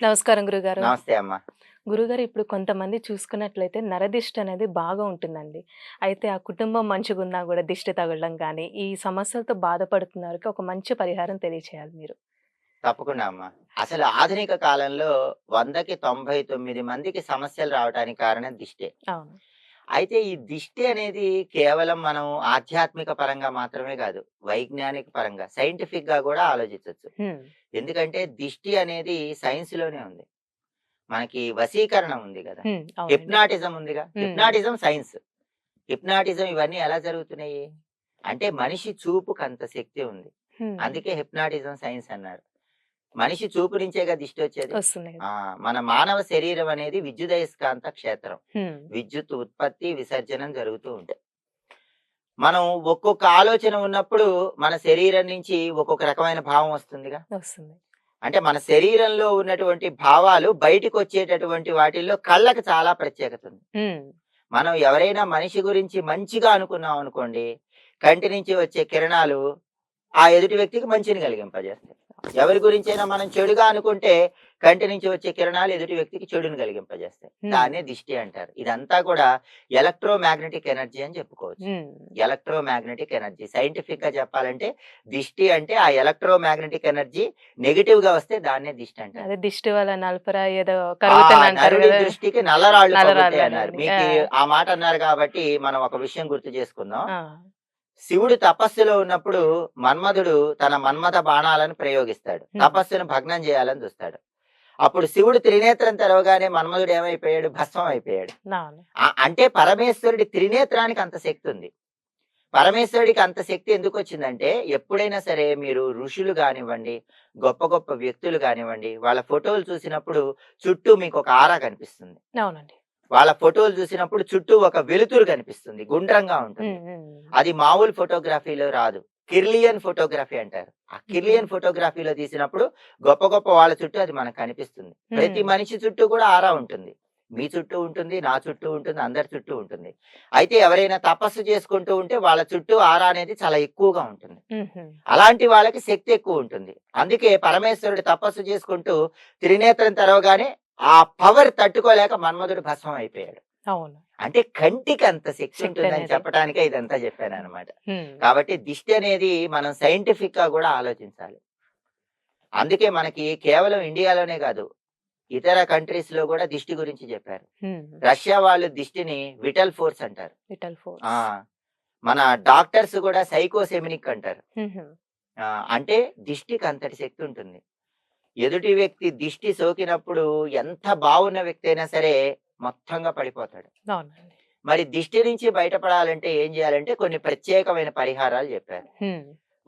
నమస్కారం గురుగారు. నమస్తే అమ్మా. గురుగారు ఇప్పుడు కొంతమంది చూసుకున్నట్లయితే నరదిష్టి అనేది బాగా ఉంటుందండి. అయితే ఆ కుటుంబం మంచిగున్నా కూడా దిష్టి తగలడం కానీ ఈ సమస్యలతో బాధపడుతున్న వారికి ఒక మంచి పరిహారం తెలియచేయాలి మీరు. తప్పకుండా అమ్మా. అసలు ఆధునిక కాలంలో వందకి తొంభై తొమ్మిది మందికి సమస్యలు రావడానికి కారణం దిష్టే. అవును. అయితే ఈ దిష్టి అనేది కేవలం మనం ఆధ్యాత్మిక పరంగా మాత్రమే కాదు వైజ్ఞానిక పరంగా సైంటిఫిక్గా కూడా ఆలోచించవచ్చు. ఎందుకంటే దిష్టి అనేది సైన్స్లోనే ఉంది. మనకి వశీకరణ ఉంది కదా. హిప్నాటిజం ఉందిగా. Hypnotism science. హిప్నాటిజం ఇవన్నీ ఎలా జరుగుతున్నాయి? అంటే మనిషి చూపుకు అంత శక్తి ఉంది. అందుకే హిప్నాటిజం సైన్స్ అన్నారు. మనిషి చూపు నుంచేగా దిష్టి వచ్చేది. మన మానవ శరీరం అనేది విద్యుదయస్కాంత క్షేత్రం. విద్యుత్ ఉత్పత్తి విసర్జనం జరుగుతూ ఉంటాయి. మనం ఒక్కొక్క ఆలోచన ఉన్నప్పుడు మన శరీరం నుంచి ఒక్కొక్క రకమైన భావం వస్తుందిగా. వస్తుంది. అంటే మన శరీరంలో ఉన్నటువంటి భావాలు బయటకు వచ్చేటటువంటి వాటిల్లో కళ్ళకి చాలా ప్రత్యేకత ఉంది. మనం ఎవరైనా మనిషి గురించి మంచిగా అనుకున్నాం అనుకోండి కంటి నుంచి వచ్చే కిరణాలు ఆ ఎదుటి వ్యక్తికి మంచిని కలిగింపజేస్తాయి. ఎవరి గురించైనా మనం చెడుగా అనుకుంటే కంటి నుంచి వచ్చే కిరణాలు ఎదుటి వ్యక్తికి చెడుని కలిగింపజేస్తాయి. దాన్నే దిష్టి అంటారు ఇదంతా కూడా ఎలక్ట్రో మ్యాగ్నెటిక్ ఎనర్జీ అని చెప్పుకోవచ్చు. ఎలక్ట్రో మ్యాగ్నెటిక్ ఎనర్జీ సైంటిఫిక్గా చెప్పాలంటే దిష్టి అంటే ఆ ఎలక్ట్రో మ్యాగ్నెటిక్ ఎనర్జీ నెగిటివ్గా వస్తే దాన్నే దిష్టి అంటారు దిష్టి వల్ల నలుపురా ఏదో దృష్టికి నల్లరాళ్ళు అన్నారు. మీకు ఆ. మాట అన్నారు కాబట్టి మనం ఒక విషయం గుర్తు చేసుకుందాం. శివుడు తపస్సులో ఉన్నప్పుడు మన్మధుడు తన మన్మథ బాణాలను ప్రయోగిస్తాడు. తపస్సును భగ్నం చేయాలని చూస్తాడు. అప్పుడు శివుడు త్రినేత్రం తెరవగానే మన్మధుడు ఏమైపోయాడు? భస్మం అయిపోయాడు. అంటే పరమేశ్వరుడి త్రినేత్రానికి అంత శక్తి ఉంది. పరమేశ్వరుడికి అంత శక్తి ఎందుకు వచ్చిందంటే ఎప్పుడైనా సరే మీరు ఋషులు కానివ్వండి గొప్ప గొప్ప వ్యక్తులు కానివ్వండి వాళ్ళ ఫోటోలు చూసినప్పుడు చుట్టూ మీకు ఒక ఆరా కనిపిస్తుంది. అవునండి. వాళ్ళ ఫోటోలు చూసినప్పుడు చుట్టూ ఒక వెలుతురు కనిపిస్తుంది గుండ్రంగా ఉంటుంది. అది మామూలు ఫోటోగ్రఫీలో రాదు. కిర్లియన్ ఫోటోగ్రఫీ అంటారు. ఆ కిర్లియన్ ఫోటోగ్రఫీలో తీసినప్పుడు గొప్ప గొప్ప వాళ్ళ చుట్టూ అది మనకు కనిపిస్తుంది. ప్రతి. మనిషి చుట్టూ కూడా ఆరా ఉంటుంది. మీ చుట్టూ ఉంటుంది నా చుట్టూ ఉంటుంది అందరి చుట్టూ ఉంటుంది. అయితే ఎవరైనా తపస్సు చేసుకుంటూ ఉంటే వాళ్ళ చుట్టూ ఆరా అనేది చాలా ఎక్కువగా ఉంటుంది. అలాంటి వాళ్ళకి శక్తి ఎక్కువ ఉంటుంది. అందుకే పరమేశ్వరుడు తపస్సు చేసుకుంటూ త్రినేత్రం తెరవగానే ఆ పవర్ తట్టుకోలేక మన్మధుడు భస్మం అయిపోయాడు. అవును. అంటే కంటికి అంత శక్తి ఉంటుందని. చెప్పడానికే ఇదంతా చెప్పాను అనమాట. కాబట్టి దిష్టి అనేది మనం సైంటిఫిక్గా కూడా ఆలోచించాలి. అందుకే మనకి కేవలం ఇండియాలోనే కాదు ఇతర కంట్రీస్లో కూడా దిష్టి గురించి చెప్పారు. రష్యా వాళ్ళు దిష్టిని విటల్ ఫోర్స్ అంటారు. Vital force. ఆ మన డాక్టర్స్ కూడా సైకోసెమినిక్ అంటారు. అంటే దిష్టికి అంతటి శక్తి ఉంటుంది. ఎదుటి వ్యక్తి దిష్టి సోకినప్పుడు ఎంత బాగున్న వ్యక్తి అయినా సరే మొత్తంగా పడిపోతాడు. మరి దిష్టి నుంచి బయటపడాలంటే ఏం చేయాలంటే కొన్ని ప్రత్యేకమైన పరిహారాలు చెప్పారు.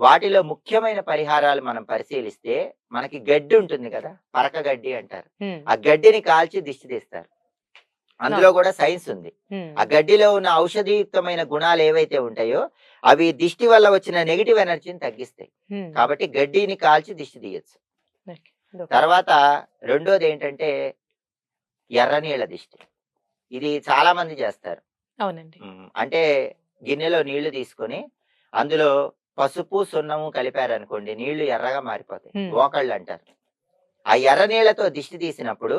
వాటిలో ముఖ్యమైన పరిహారాలు మనం పరిశీలిస్తే మనకి గడ్డి ఉంటుంది కదా పరక గడ్డి అంటారు. ఆ గడ్డిని కాల్చి దిష్టి తీస్తారు. అందులో కూడా సైన్స్ ఉంది. ఆ గడ్డిలో ఉన్న ఔషధియుక్తమైన గుణాలు ఏవైతే ఉంటాయో అవి దిష్టి వల్ల వచ్చిన నెగిటివ్ ఎనర్జీని తగ్గిస్తాయి. కాబట్టి గడ్డిని కాల్చి దిష్టి తీయచ్చు. తర్వాత రెండోది ఏంటంటే ఎర్ర నీళ్ళ దిష్టి. ఇది చాలా మంది చేస్తారు. అవునండి. అంటే గిన్నెలో నీళ్ళు తీసుకొని అందులో పసుపు సున్నము కలిపారనుకోండి నీళ్ళు ఎర్రగా మారిపోతాయి. ఓకళ్ళు అంటారు. ఆ ఎర్ర నీళ్ళతో దిష్టి తీసినప్పుడు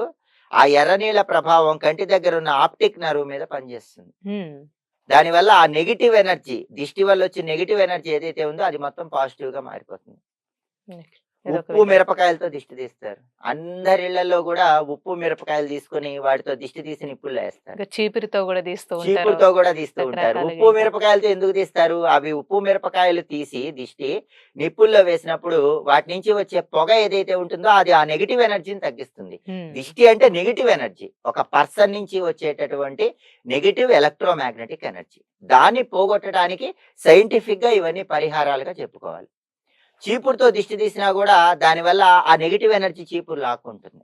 ఆ ఎర్ర నీళ్ళ ప్రభావం కంటి దగ్గర ఉన్న ఆప్టిక్ నర్వ్ మీద పనిచేస్తుంది. దానివల్ల ఆ నెగిటివ్ ఎనర్జీ దిష్టి వల్ల వచ్చే నెగిటివ్ ఎనర్జీ ఏదైతే ఉందో అది మొత్తం పాజిటివ్గా మారిపోతుంది ఉప్పు. మిరపకాయలతో దిష్టి తీస్తారు. అందరి ఇళ్ళలో కూడా ఉప్పు మిరపకాయలు తీసుకొని వాటితో దిష్టి తీసి నిప్పుల్లో వేస్తారు. చీపురితో కూడా తీస్తూ చీపురుతో కూడా తీస్తూ ఉంటారు. ఉప్పు. మిరపకాయలతో ఎందుకు తీస్తారు? అవి ఉప్పు మిరపకాయలు తీసి దిష్టి నిప్పుల్లో వేసినప్పుడు వాటి నుంచి వచ్చే పొగ ఏదైతే ఉంటుందో అది ఆ నెగిటివ్ ఎనర్జీని తగ్గిస్తుంది. దిష్టి అంటే నెగిటివ్ ఎనర్జీ. ఒక పర్సన్ నుంచి వచ్చేటటువంటి నెగిటివ్ ఎలక్ట్రో మ్యాగ్నెటిక్ ఎనర్జీ. దాన్ని పోగొట్టడానికి సైంటిఫిక్గా ఇవన్నీ పరిహారాలుగా చెప్పుకోవాలి. చీపురుతో దిష్టి తీసినా కూడా దానివల్ల ఆ నెగిటివ్ ఎనర్జీ చీపురు లాక్కుంటుంది.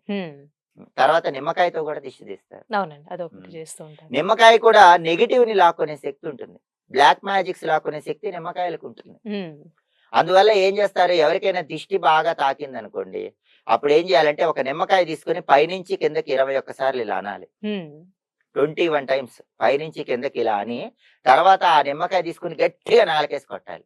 తర్వాత నిమ్మకాయతో కూడా దిష్టి తీస్తారు. నిమ్మకాయ కూడా నెగిటివ్ని లాక్కునే శక్తి ఉంటుంది. బ్లాక్ మ్యాజిక్స్ లాక్కునే శక్తి నిమ్మకాయలకు ఉంటుంది. అందువల్ల ఏం చేస్తారు? ఎవరికైనా దిష్టి బాగా తాకింది అనుకోండి అప్పుడు ఏం చేయాలంటే ఒక నిమ్మకాయ తీసుకొని పైనుంచి కిందకి ఇరవై ఒక్కసార్లు ఇలా అనాలి. ట్వంటీ వన్ టైమ్స్ పైనుంచి కిందకి ఇలా అని తర్వాత ఆ నిమ్మకాయ తీసుకుని గట్టిగా నాలుకేసి కొట్టాలి.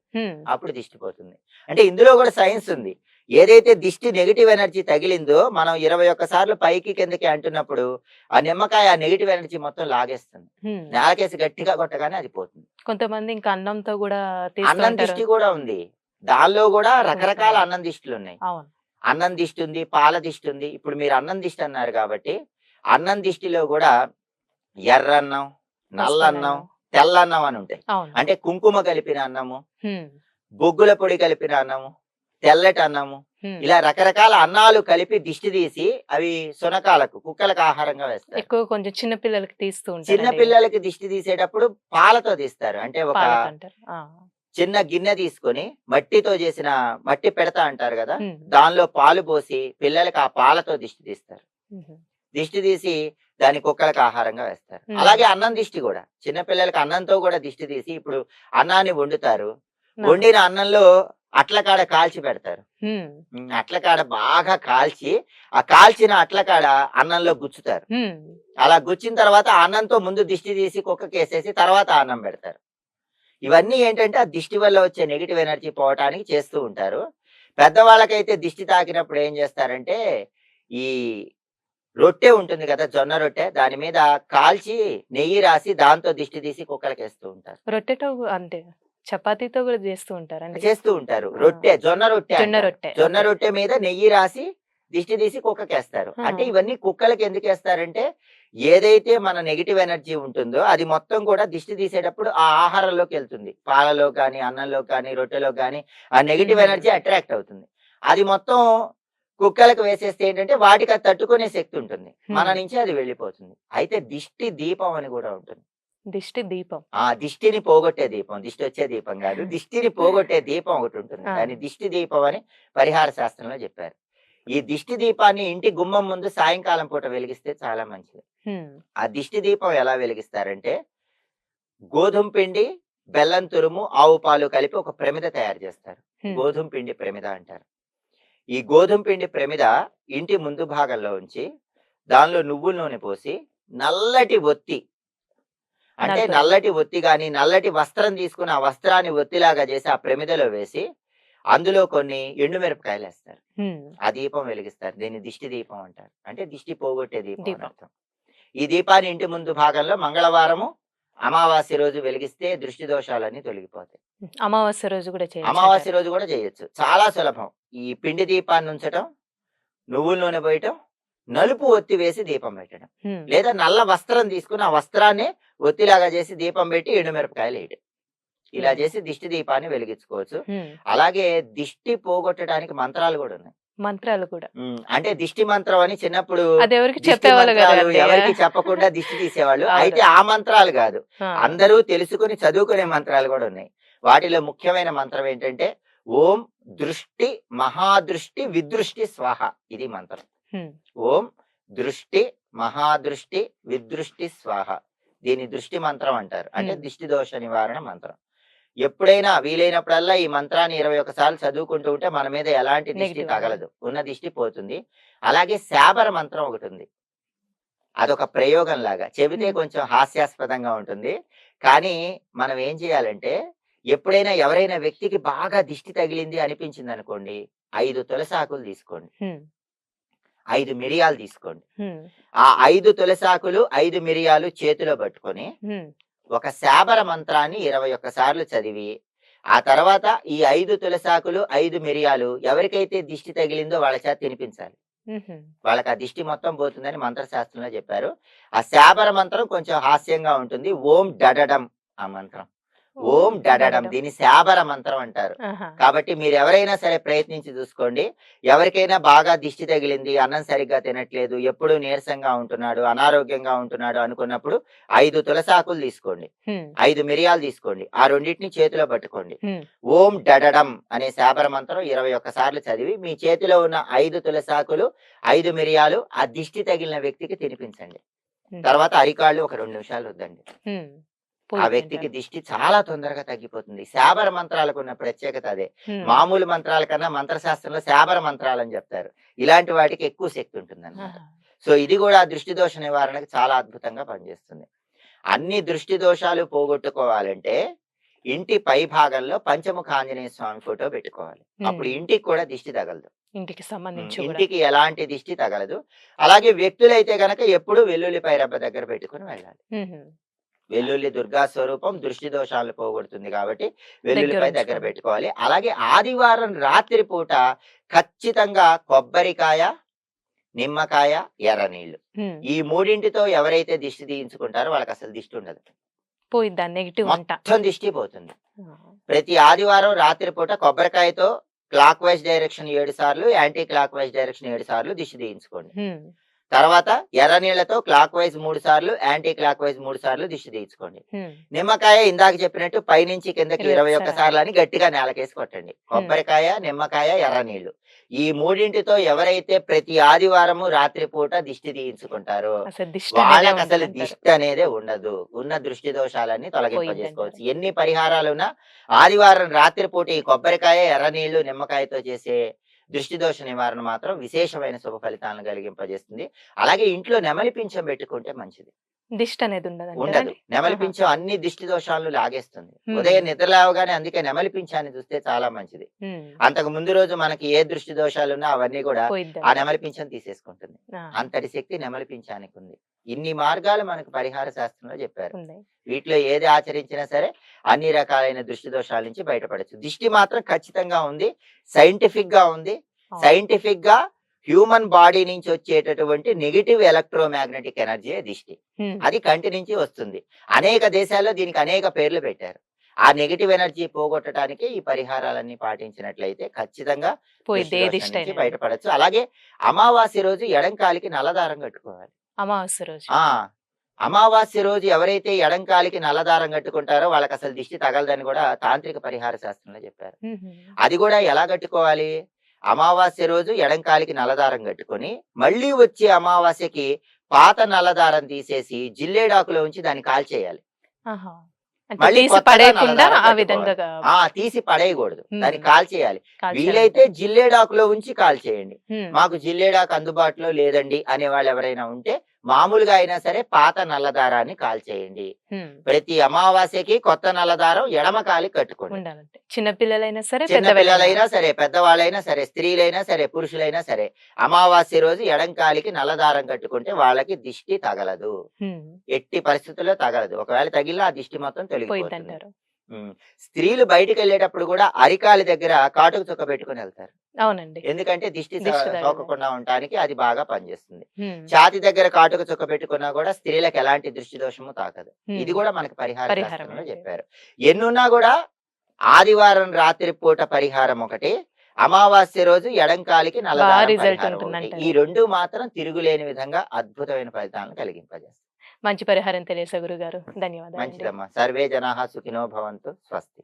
అప్పుడు దిష్టి పోతుంది. అంటే ఇందులో కూడా సైన్స్ ఉంది. ఏదైతే దిష్టి నెగిటివ్ ఎనర్జీ తగిలిందో మనం ఇరవై ఒక్క సార్లు పైకి కిందకి అంటున్నప్పుడు ఆ నిమ్మకాయ ఆ నెగిటివ్ ఎనర్జీ మొత్తం లాగేస్తుంది. నేలకేసి గట్టిగా కొట్టగానే అది పోతుంది. కొంతమంది ఇంకా అన్నంతో కూడా అన్నం దిష్టి కూడా ఉంది. దానిలో కూడా రకరకాల. అన్నం దిష్టిలు ఉన్నాయి. అన్నం దిష్టి ఉంది పాల దిష్టి ఉంది. ఇప్పుడు మీరు అన్నం దిష్టి అన్నారు కాబట్టి అన్నం దిష్టిలో కూడా ఎర్రన్నం నల్లన్నం పసుపన్నం. తెల్లన్నం అని ఉంటాయి అంటే కుంకుమ కలిపిన అన్నము. బొగ్గుల పొడి కలిపిన అన్నము తెల్లటి అన్నము. ఇలా రకరకాల అన్నాలు కలిపి దిష్టి తీసి అవి సునకాలకు కుక్కలకు ఆహారంగా వేస్తారు ఎక్కువ కొంచెం చిన్న పిల్లలకి తీస్తూ చిన్న పిల్లలకి దిష్టి తీసేటప్పుడు పాలతో తీస్తారు అంటే ఒక. చిన్న గిన్నె తీసుకొని మట్టితో చేసిన మట్టి పెడతా అంటారు కదా. దానిలో పాలు పోసి పిల్లలకి ఆ పాలతో దిష్టి తీస్తారు. దిష్టి తీసి దాని కుక్కలకు ఆహారంగా వేస్తారు. అలాగే అన్నం దిష్టి కూడా. చిన్న పిల్లలకి అన్నంతో కూడా దిష్టి తీసి ఇప్పుడు అన్నాన్ని వండుతారు. వండిన అన్నంలో అట్లకాడ కాల్చి పెడతారు. అట్లకాడ బాగా కాల్చి ఆ కాల్చిన అట్లకాడ అన్నంలో గుచ్చుతారు. అలా గుచ్చిన తర్వాత అన్నంతో ముందు దిష్టి తీసి కుక్కకి వేసేసి తర్వాత అన్నం పెడతారు. ఇవన్నీ ఏంటంటే ఆ దిష్టి వల్ల వచ్చే నెగిటివ్ ఎనర్జీ పోవటానికి చేస్తూ ఉంటారు. పెద్దవాళ్ళకైతే దిష్టి తాకినప్పుడు ఏం చేస్తారంటే ఈ రొట్టె ఉంటుంది కదా జొన్న రొట్టె దాని మీద కాల్చి నెయ్యి రాసి దాంతో దిష్టి తీసి కుక్కలకి వేస్తూ ఉంటారు రొట్టెతో అంటే చపాతీతో కూడా చేస్తూ ఉంటారండి చేస్తూ ఉంటారు రొట్టె జొన్న రొట్టె జొన్న. రొట్టె జొన్న. రొట్టె మీద నెయ్యి రాసి దిష్టి తీసి కుక్కకేస్తారు. అంటే ఇవన్నీ కుక్కలకి ఎందుకు వేస్తారంటే ఏదైతే మన నెగిటివ్ ఎనర్జీ ఉంటుందో అది మొత్తం కూడా దిష్టి తీసేటప్పుడు ఆ ఆహారంలోకి వెళ్తుంది పాలలో కానీ అన్నంలో కానీ రొట్టెలో కానీ ఆ నెగిటివ్. ఎనర్జీ అట్రాక్ట్ అవుతుంది అది మొత్తం కుక్కలకు వేసేస్తే ఏంటంటే వాటికి అది తట్టుకునే శక్తి ఉంటుంది. మన. నుంచి అది వెళ్ళిపోతుంది. అయితే దిష్టి దీపం అని కూడా ఉంటుంది. దిష్టి దీపం. ఆ దిష్టిని పోగొట్టే దీపం. దిష్టి వచ్చే దీపం కాదు. దిష్టిని పోగొట్టే దీపం ఒకటి ఉంటుంది. ఆ. దాని దిష్టి దీపం అని పరిహార శాస్త్రంలో చెప్పారు. ఈ దిష్టి దీపాన్ని ఇంటి గుమ్మం ముందు సాయంకాలం పూట వెలిగిస్తే చాలా మంచిది. ఆ దిష్టి దీపం ఎలా వెలిగిస్తారంటే గోధుమ పిండి బెల్లం తురుము ఆవు పాలు కలిపి ఒక ప్రమిద తయారు చేస్తారు. గోధుమ పిండి ప్రమిద అంటారు. ఈ గోధుమ పిండి ప్రమిద ఇంటి ముందు భాగంలో ఉంచి దానిలో నువ్వుల నూనె పోసి నల్లటి ఒత్తి అంటే. నల్లటి ఒత్తి గాని నల్లటి వస్త్రం తీసుకుని ఆ వస్త్రాన్ని ఒత్తిలాగా చేసి ఆ ప్రమిదలో వేసి అందులో కొన్ని ఎండుమిరపకాయలు వేస్తారు. ఆ దీపం వెలిగిస్తారు దీన్ని దిష్టి దీపం అంటారు అంటే దిష్టి పోగొట్టే దీపం అని దీపం. అర్థం ఈ దీపాన్ని ఇంటి ముందు భాగంలో మంగళవారము అమావాస్య రోజు వెలిగిస్తే దృష్టి దోషాలన్నీ తొలగిపోతాయి. అమావాస్య రోజు కూడా చేయొచ్చు అమావాస్య రోజు కూడా చేయొచ్చు. చాలా సులభం. ఈ పిండి దీపాన్ని ఉంచటం నువ్వుల నూనె పోయటం నలుపు ఒత్తి వేసి దీపం పెట్టడం. లేదా నల్ల వస్త్రం తీసుకుని ఆ వస్త్రాన్ని ఒత్తిలాగా చేసి దీపం పెట్టి ఎండుమిరపకాయలు వేయడం ఇలా. చేసి దిష్టి దీపాన్ని వెలిగించుకోవచ్చు. అలాగే దిష్టి పోగొట్టడానికి మంత్రాలు కూడా ఉన్నాయి. మంత్రాలు కూడా. అంటే దిష్టి మంత్రం అని చిన్నప్పుడు ఎవరికి చెప్పేవాళ్ళు చెప్పకుండా దిష్టి తీసేవాళ్ళు. అయితే ఆ మంత్రాలు కాదు. అందరూ తెలుసుకుని చదువుకునే మంత్రాలు కూడా ఉన్నాయి. వాటిలో ముఖ్యమైన మంత్రం ఏంటంటే ఓం దృష్టి మహాదృష్టి విదృష్టి స్వాహ ఇది మంత్రం. ఓం దృష్టి మహాదృష్టి విదృష్టి స్వాహ దీని దృష్టి మంత్రం అంటారు. అంటే. దిష్టి దోష నివారణ మంత్రం. ఎప్పుడైనా వీలైనప్పుడల్లా ఈ మంత్రాన్ని ఇరవై సార్లు చదువుకుంటూ ఉంటే మన మీద ఎలాంటి దిష్టి తగలదు. ఉన్న దిష్టి పోతుంది. అలాగే శాబర మంత్రం ఒకటి ఉంది. అదొక ప్రయోగం లాగా చెబితే. కొంచెం హాస్యాస్పదంగా ఉంటుంది. కానీ మనం ఏం చేయాలంటే ఎప్పుడైనా ఎవరైనా వ్యక్తికి బాగా దిష్టి తగిలింది అనిపించింది అనుకోండి ఐదు తులసాకులు తీసుకోండి. ఐదు మిరియాలు తీసుకోండి. ఆ ఐదు తులసాకులు ఐదు మిరియాలు చేతిలో పట్టుకొని ఒక శాబర మంత్రాన్ని ఇరవై ఒక్క సార్లు చదివి ఆ తర్వాత ఈ ఐదు తులసాకులు ఐదు మిరియాలు ఎవరికైతే దిష్టి తగిలిందో వాళ్ళ చేత తినిపించాలి. వాళ్ళకి ఆ దిష్టి మొత్తం పోతుందని మంత్రశాస్త్రంలో చెప్పారు. ఆ శాబర మంత్రం కొంచెం హాస్యంగా ఉంటుంది. ఓం డడడం ఆ మంత్రం. ఓం డడడం. దీన్ని శాబర మంత్రం అంటారు. కాబట్టి మీరు ఎవరైనా సరే ప్రయత్నించి చూసుకోండి. ఎవరికైనా బాగా దిష్టి తగిలింది అన్నం సరిగ్గా తినట్లేదు ఎప్పుడు నీరసంగా ఉంటున్నాడు అనారోగ్యంగా ఉంటున్నాడు అనుకున్నప్పుడు ఐదు తులసాకులు తీసుకోండి. ఐదు మిరియాలు తీసుకోండి. ఆ రెండింటిని చేతిలో పట్టుకోండి. ఓం డడడం అనే శాబర మంత్రం ఇరవై ఒక్క సార్లు చదివి మీ చేతిలో ఉన్న ఐదు తులసాకులు ఐదు మిరియాలు ఆ దిష్టి తగిలిన వ్యక్తికి తినిపించండి. తర్వాత అరికాళ్ళు ఒక రెండు నిమిషాలు వద్దండి. ఆ వ్యక్తికి దిష్టి చాలా తొందరగా తగ్గిపోతుంది. శాబర మంత్రాలకు ఉన్న ప్రత్యేకత అదే. మామూలు మంత్రాల కన్నా మంత్రశాస్త్రంలో శాబర మంత్రాలు అని చెప్తారు. ఇలాంటి వాటికి ఎక్కువ శక్తి ఉంటుంది సో ఇది కూడా దృష్టి దోష నివారణకు చాలా అద్భుతంగా పనిచేస్తుంది. అన్ని దృష్టి దోషాలు పోగొట్టుకోవాలంటే ఇంటి పై భాగంలో పంచముఖ ఆంజనేయ స్వామి ఫోటో పెట్టుకోవాలి. అప్పుడు ఇంటికి కూడా దిష్టి తగలదు. ఇంటికి సంబంధించి ఇంటికి ఎలాంటి దిష్టి తగలదు. అలాగే వ్యక్తులైతే గనక ఎప్పుడు వెల్లుల్లిపై రబ్బ దగ్గర పెట్టుకుని వెళ్ళాలి. వెల్లుల్లి దుర్గా స్వరూపం దృష్టి దోషాలను పోగొడుతుంది కాబట్టి వెల్లుల్లిపై దగ్గర. పెట్టుకోవాలి. అలాగే ఆదివారం రాత్రి పూట ఖచ్చితంగా కొబ్బరికాయ నిమ్మకాయ ఎర్ర నీళ్ళు. ఈ మూడింటితో ఎవరైతే దిష్టి తీయించుకుంటారో వాళ్ళకి అసలు దిష్టి ఉండదు. పోయిద్దా నెగిటివ్ మొత్తం దిష్టి పోతుంది. ప్రతి ఆదివారం రాత్రి పూట కొబ్బరికాయతో క్లాక్ వైజ్ డైరెక్షన్ ఏడు సార్లు యాంటీ క్లాక్ వైజ్ డైరెక్షన్ ఏడు సార్లు దిష్టి తీయించుకోండి. తర్వాత ఎర్ర నీళ్ళతో క్లాక్ వైజ్ మూడు సార్లు యాంటీ క్లాక్ వైజ్ మూడు సార్లు దిష్టి తీయించుకోండి. మ్మ్. నిమ్మకాయ ఇందాక చెప్పినట్టు పైనుంచి కిందకి ఇరవై ఒక్క సార్లు. అని గట్టిగా నేలకేసి కొట్టండి. కొబ్బరికాయ నిమ్మకాయ ఎర్ర నీళ్ళు ఈ మూడింటితో ఎవరైతే ప్రతి ఆదివారము రాత్రి పూట దిష్టి తీయించుకుంటారో అసలు దిష్టి అనేది వాళ్ళకి అసలు. దిష్టి అనేదే ఉండదు. ఉన్న దృష్టి దోషాలన్నీ తొలగింపజేసుకోవచ్చు. ఎన్ని పరిహారాలున్నా ఆదివారం రాత్రి పూట ఈ కొబ్బరికాయ ఎర్ర నీళ్ళు నిమ్మకాయతో చేసే దృష్టి దోష నివారణ మాత్రం విశేషమైన శుభ ఫలితాలను కలిగింపజేస్తుంది. అలాగే ఇంట్లో నెమలి పింఛం పెట్టుకుంటే మంచిది. దిష్టి అనేది ఉండదు. ఉండదు నెమలి పింఛం అన్ని దిష్టి దోషాలను లాగేస్తుంది. ఉదయం నిద్ర లేవగానే అందుకే నెమలి పింఛాన్ని చూస్తే చాలా మంచిది. అంతకు ముందు రోజు మనకి ఏ దృష్టి దోషాలు ఉన్నా అవన్నీ కూడా ఆ నెమలి పింఛం తీసేసుకుంటుంది. అంతటి శక్తి నెమలి పింఛానికి ఉంది ఇన్ని మార్గాలు మనకు పరిహార శాస్త్రంలో చెప్పారు. వీటిలో ఏది ఆచరించినా సరే అన్ని రకాలైన దృష్టి దోషాల నుంచి బయటపడచ్చు. దిష్టి మాత్రం ఖచ్చితంగా ఉంది. సైంటిఫిక్గా ఉంది. సైంటిఫిక్గా హ్యూమన్ బాడీ నుంచి వచ్చేటటువంటి నెగిటివ్ ఎలక్ట్రోమాగ్నెటిక్ ఎనర్జీ దిష్టి. అది కంటి నుంచి వస్తుంది. అనేక దేశాల్లో దీనికి అనేక పేర్లు పెట్టారు. ఆ నెగిటివ్ ఎనర్జీ పోగొట్టడానికి ఈ పరిహారాలన్నీ పాటించినట్లయితే ఖచ్చితంగా బయటపడచ్చు. అలాగే అమావాస్య రోజు ఎడంకాలికి నల్లదారం కట్టుకోవాలి. అమావాస్య రోజు. ఆ! అమావాస్య రోజు ఎవరైతే ఎడంకాలికి నల్లదారం కట్టుకుంటారో వాళ్ళకి అసలు దిష్టి తగలదని కూడా తాంత్రిక పరిహార శాస్త్రంలో చెప్పారు. అది కూడా ఎలా కట్టుకోవాలి? అమావాస్య రోజు ఎడంకాలికి నల్లదారం కట్టుకొని మళ్ళీ వచ్చే అమావాస్యకి పాత నల్లదారం తీసేసి జిల్లేడాకులో ఉంచి దాన్ని కాల్చేయాలి. మళ్ళీ తీసి ఆ పడేయకూడదు. దాన్ని కాల్చేయాలి. వీలైతే జిల్లేడాకులో ఉంచి కాల్చేయండి. మాకు జిల్లేడాకు అందుబాటులో లేదండి అనే వాళ్ళు ఎవరైనా ఉంటే మామూలుగా అయినా సరే పాత నల్లదారాన్ని కాల్చేయండి. ప్రతి అమావాస్యకి కొత్త నల్లదారం ఎడమ కాలి కట్టుకోండి. ఉండాలంటే. చిన్న పిల్లలైనా సరే చిన్న పెద్ద పిల్లలైనా సరే. పెద్దవాళ్ళైనా సరే స్త్రీలైనా సరే పురుషులైనా సరే అమావాస్య రోజు ఎడంకాలికి నల్లదారం కట్టుకుంటే వాళ్ళకి దిష్టి తగలదు. ఎట్టి పరిస్థితుల్లో తగలదు. ఒకవేళ తగిలినా ఆ దిష్టి మొత్తం తొలగిపోతుంది. స్త్రీలు బయటికి వెళ్ళేటప్పుడు కూడా అరికాలి దగ్గర కాటుకు చుక్క పెట్టుకుని వెళ్తారు అవునండి ఎందుకంటే దిష్టి. సోకకుండా ఉండటానికి అది బాగా పనిచేస్తుంది. ఛాతి దగ్గర కాటుక చుక్క పెట్టుకున్నా కూడా స్త్రీలకు ఎలాంటి దృష్టి దోషము తాకదు. ఇది కూడా మనకి పరిహార. చెప్పారు ఎన్నున్నా కూడా ఆదివారం రాత్రి పూట పరిహారం ఒకటి అమావాస్య రోజు ఎడంకాలికి. ఉంటుందంటారు. ఈ రెండు మాత్రం తిరుగులేని విధంగా అద్భుతమైన ఫలితాలను కలిగింపజేస్తాయి మంచి పరిహారం తెలియసే గురుగారు. ధన్యవాదాలు మంచిదమ్మా. సర్వే జనాహ సుఖినో భవంతు. స్వస్తి.